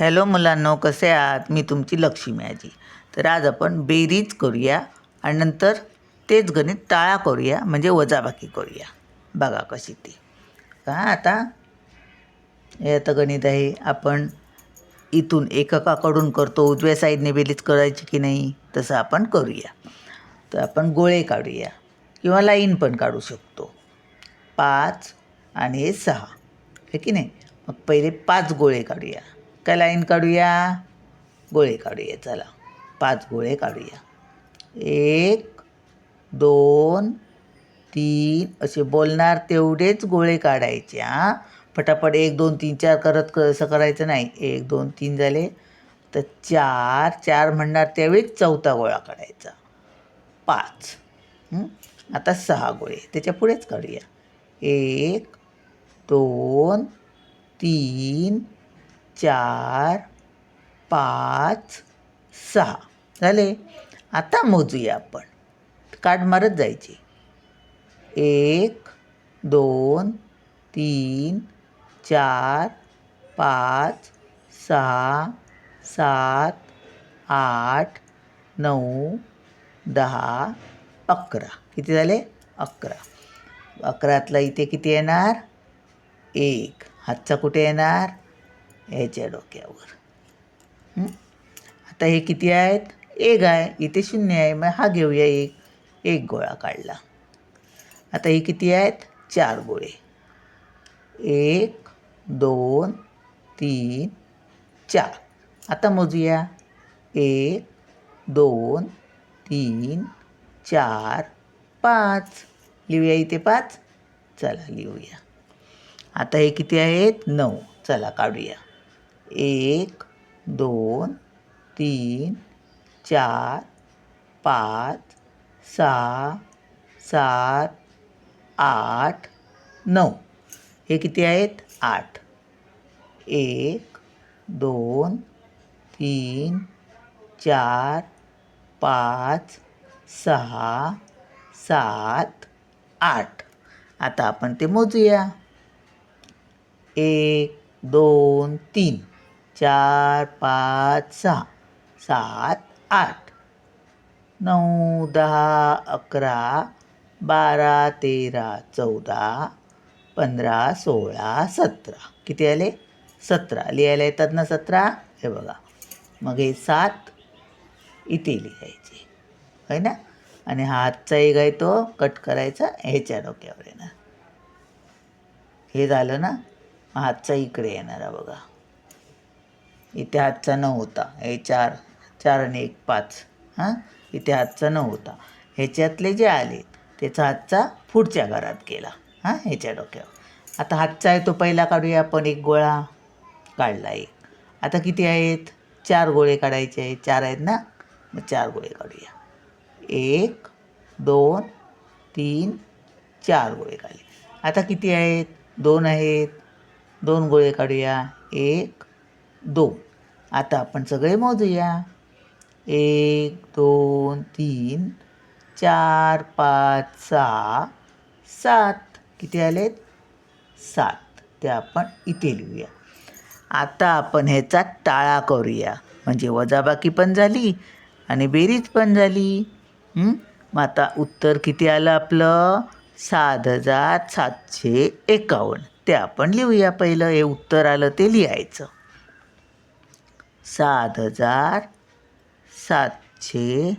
Hello मुलांनो कसे आहात? मी तुमची लक्ष्मी आजी. तर आज आपण बेरीज करूया आणि नंतर तेच गणित टाळा करूया म्हणजे वजाबाकी करूया. बघा कशी ती. का आता हे आता गणित आहे. आपण इथून एककाकडून करतो उजव्या साईडने बेरीज करायची की नाही तसं आपण करूया. तर आपण गोळे काढूया किंवा लाईन पण काढू शकतो. पाच आणि हे सहा हे की नाही? मग पहिले पाच गोळे काढूया. काय लाईन काढूया. गोळे काढूया चला. पाच गोळे काढूया. एक दोन तीन. असे बोलणार तेवढेच गोळे काढायचे हां. फटाफट एक दोन तीन चार करत क असं करायचं नाही. एक दोन तीन झाले. तर चार चार म्हणणार त्यावेळी चौथा गोळा काढायचा. पाच. आता सहा गोळे. त्याच्या पुढेच काढूया. एक दोन तीन चार पाच सहा. झाले? आता मोजूया आपण. कार्ड मारत जायची. एक दोन तीन चार पाच सहा सात आठ नऊ दहा अकरा. किती झाले? अकरा. अकरातला इथे किती येणार? एक. हातचा कुठे येणार? ह्याच्या डोक्यावर. आता हे किती आहेत? एक आहे. इथे शून्य आहे. मग हा घेऊया एक. एक गोळा काढला. आता हे किती आहेत? चार गोळे. एक दोन तीन चार. आता मोजूया. एक दोन तीन चार पाच. लिहूया इथे पाच. चला लिहूया. आता हे किती आहेत? नऊ. चला काढूया. एक दोन तीन चार पाच सहा सात आठ नऊ. हे किती आहेत? आठ. एक दोन तीन चार पाच सहा सात आठ. आता आपण ते मोजूया. एक दोन तीन. चार पाच सहा. सात आठ. नऊ दहा अकरा बारा तेरा चौदा पंधरा सोळा सतरा. किती आले? सतरा. लिहायला येतात ना सतरा? हे बघा. मग हे सात इथे लिहायचे. होय ना? आणि हा हातचा एक आहे तो. कट करायचा. ह्याच्या डोक्यावर येणार. हे झालं ना? हातचा इकडे येणार बघा. इथे आजचा न होता. हे चार चार आणि एक पाच. हां? इथे आजचा न होता. ह्याच्यातले जे आले त्याचा हातचा पुढच्या घरात गेला हां? ह्याच्या डोक्यावर. आता हातचा आहे तो पहिला काढूया आपण. एक गोळा काढला एक. आता किती आहेत? चार गोळे काढायचे आहेत. चार आहेत ना? मग चार गोळे काढूया. एक दोन तीन चार गोळे काढले. आता किती आहेत? दोन आहेत. दोन गोळे काढूया. एक दोन. आता आपण सगळे मोजूया. एक दोन तीन चार पाच सहा सात. किती आलेत? सात. ते आपण इथे लिहूया. आता आपण ह्याचा टाळा करूया. म्हणजे वजाबाकी पण झाली आणि बेरीज पण झाली. मग आता उत्तर किती आलं आपलं? सात हजार सातशे एकावन्न. ते आपण लिहूया पहिलं. हे उत्तर आलं ते लिहायचं. सात हजार सातशे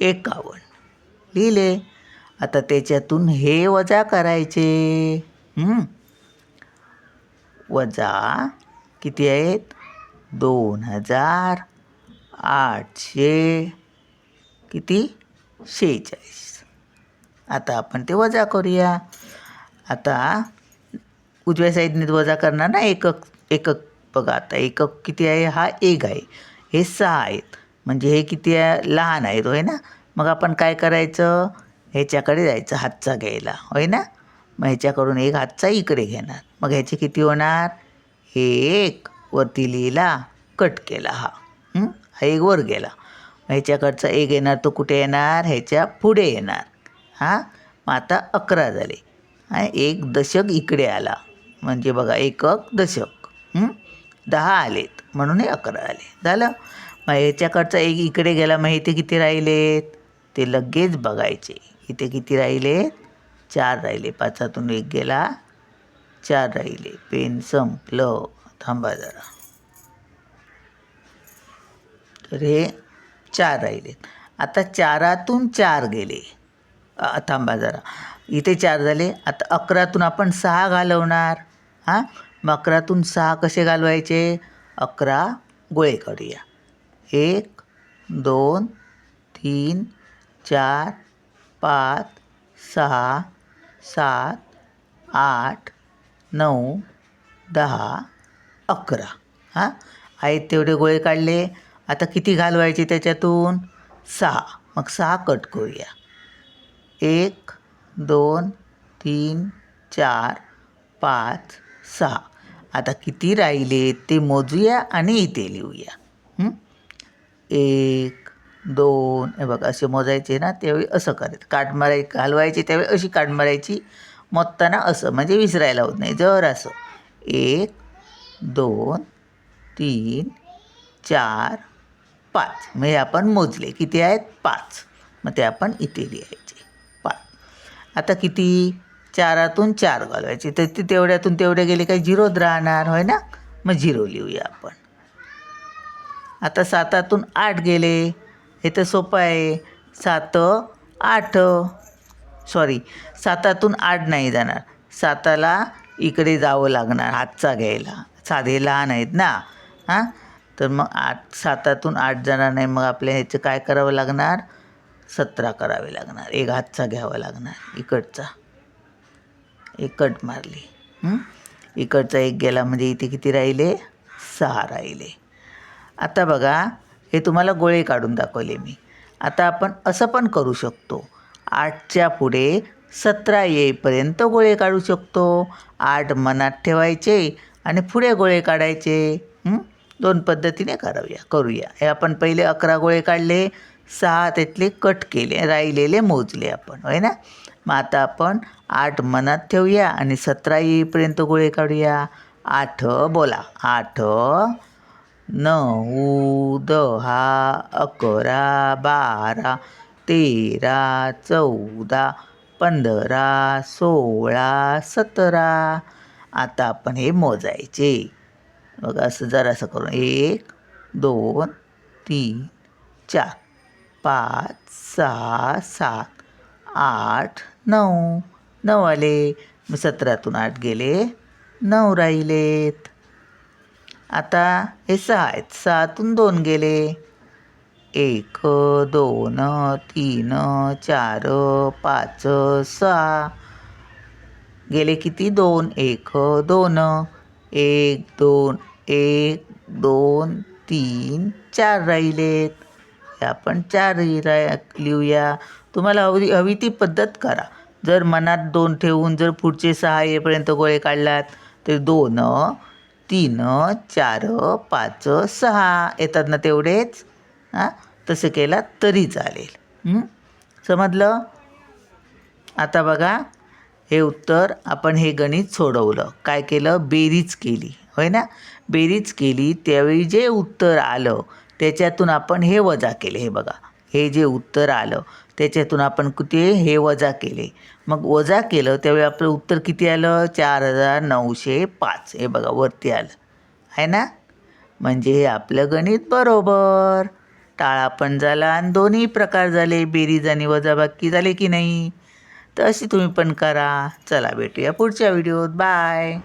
एकावन्न. लिहिले. आता त्याच्यातून हे वजा करायचे. वजा किती आहेत? दोन हजार आठशे किती? शेहेचाळीस. आता आपण ते वजा करूया. आता उजव्या साईडने वजा करणार ना एकक एकक बघा आता एकक किती आहे? हा एक आहे. हे सहा आहेत. म्हणजे हे किती आहे? लहान आहेत होय ना? मग आपण काय करायचं? ह्याच्याकडे जायचं हातचा घ्यायला होय ना? मग ह्याच्याकडून एक हातचा इकडे घेणार. मग ह्याचे किती होणार? हे एक. वरती लिहिला कट केला हा? हा एक वर गेला. मग ह्याच्याकडचा एक येणार तो कुठे येणार? ह्याच्या पुढे येणार. हां? मग आता अकरा झाले. हा एक दशक इकडे आला. म्हणजे बघा एकक दशक. हं? दहा आलेत म्हणून हे अकरा आले. झालं? मग याच्याकडचा एक इकडे गेला मग इथे किती राहिलेत? ते लगेच बघायचे. इथे किती राहिलेत? चार राहिले. पाचातून एक गेला चार राहिले. पेन संपलं. थांबा जरा. तर हे चार राहिलेत. आता चारातून चार गेले. थांबा जरा. इथे चार झाले. आता अकरातून आपण सहा घालवणार. हां? मग अकरातून सहा कसे घालवायचे? अकरा गोळे काढूया. एक दोन तीन चार पाच सहा सात आठ नऊ दहा अकरा. हां? आहेत तेवढे गोळे काढले. आता किती घालवायचे त्याच्यातून? सहा. मग सहा कट करूया. एक दोन तीन चार पाच सहा. आता किती राहिले ते मोजूया आणि इथे लिहूया. एक दोन हे बघा असे मोजायचे ना त्यावेळी असं करायचं. काट माराय घालवायची त्यावेळी अशी काट मारायची मोजताना असं म्हणजे विसरायला होत नाही जर असं एक दोन तीन चार पाच. म्हणजे आपण मोजले. किती आहेत? पाच. मग ते आपण इथे लिहायचे. पाच. आता किती? चारातून चार घालवायचे. तर ते तेवढ्यातून तेवढे गेले काही झिरोत राहणार होय ना? मग झिरो लिहूया आपण. आता सातातून आठ गेले. हे तर सोपं आहे. सात आठ. सॉरी सातातून आठ नाही जाणार. साताला इकडे जावं लागणार हातचा घ्यायला. साधे लहान आहेत ना? हां? तर मग आठ सातातून आठ जाणार नाही. मग आपल्या ह्याचं काय करावं लागणार? सतरा करावे लागणार. एक हातचा घ्यावा लागणार इकडचा. एक कट मारली? इकडचा एक गेला म्हणजे इथे किती राहिले? सहा राहिले. आता बघा हे तुम्हाला गोळे काढून दाखवले मी. आता आपण असं पण करू शकतो. आठच्या पुढे सतरा येईपर्यंत गोळे काढू शकतो. आठ मनात ठेवायचे आणि पुढे गोळे काढायचे? दोन पद्धतीने करावूया करूया. हे आपण पहिले अकरा गोळे काढले सहा त्यातले कट केले राहिलेले मोजले आपण होय ना? मग आता आपण आठ मनात ठेवूया आणि सतरा येईपर्यंत गोळे काढूया. आठ बोला. आठ नऊ दहा अकरा बारा तेरा चौदा पंधरा सोळा सतरा. आता आपण हे मोजायचे. मग असं जरासं करून. एक दोन तीन चार पाच सहा सात आठ नऊ नऊ आले. मी सतरातून आठ गेले. नऊ राहिलेत. आता हे सहा आहेत. सहातून दोन गेले. एक दोन तीन चार पाच सहा. गेले किती? दोन एक दोन. एक दोन एक दोन तीन चार राहिलेत. आपण चारही रा लिहूया. तुम्हाला हवी हवी ती पद्धत करा. जर मनात दोन ठेवून जर पुढचे सहा येईपर्यंत गोळे काढलात तर दोन तीन चार पाच सहा येतात ना तेवढेच. हां? तसं केला तरी चालेल. समजलं? आता बघा हे उत्तर आपण हे गणित सोडवलं. काय केलं? बेरीज केली. होय ना? बेरीज केली त्यावेळी जे उत्तर आलं त्याच्यातून आपण हे वजा केले. हे बघा हे जे उत्तर आलं त्याच्यातून आपण किती हे वजा केले. मग वजा केलं त्यावेळी आपलं उत्तर किती आलं? चार हजार नऊशे पाच. हे बघा वरती आलं. आहे ना? म्हणजे हे आपलं गणित बरोबर. टाळा पण झाला आणि दोन्ही प्रकार झाले. बेरीज आणि वजाबाकी झाले की नाही? तर अशी तुम्ही पण करा. चला भेटूया पुढच्या व्हिडिओत. बाय!